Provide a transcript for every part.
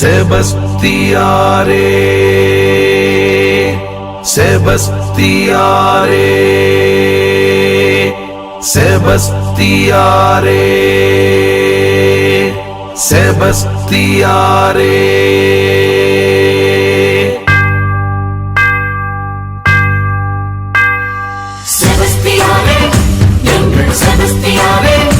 செபஸ்தியாரே செபஸ்தியாரே செபஸ்தியாரே செபஸ்தியாரே. செபஸ்தியாரே எங்கள் செபஸ்தியாரே.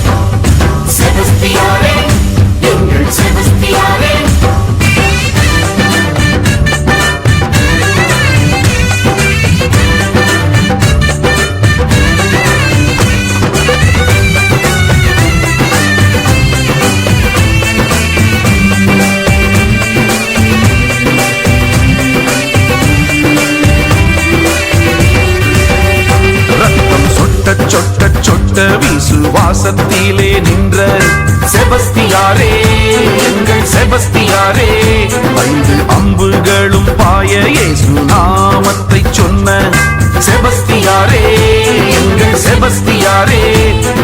வாசத்திலே நின்ற செபஸ்தியாரே எங்கள் செபஸ்தியாரே. ஐந்து அம்புகளும் பாய இயேசு நாமத்தை சொன்ன செபஸ்தியாரே எங்கள் செபஸ்தியாரே.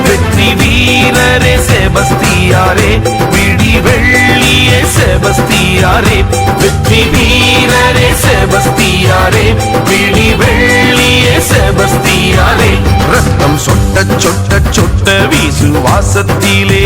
வெற்றி வீரரே செபஸ்தியாரே விடி வெள்ளியே செபஸ்தியாரே. வெற்றி வீரரே செபஸ்தி சொட்ட வீசு வாசத்திலே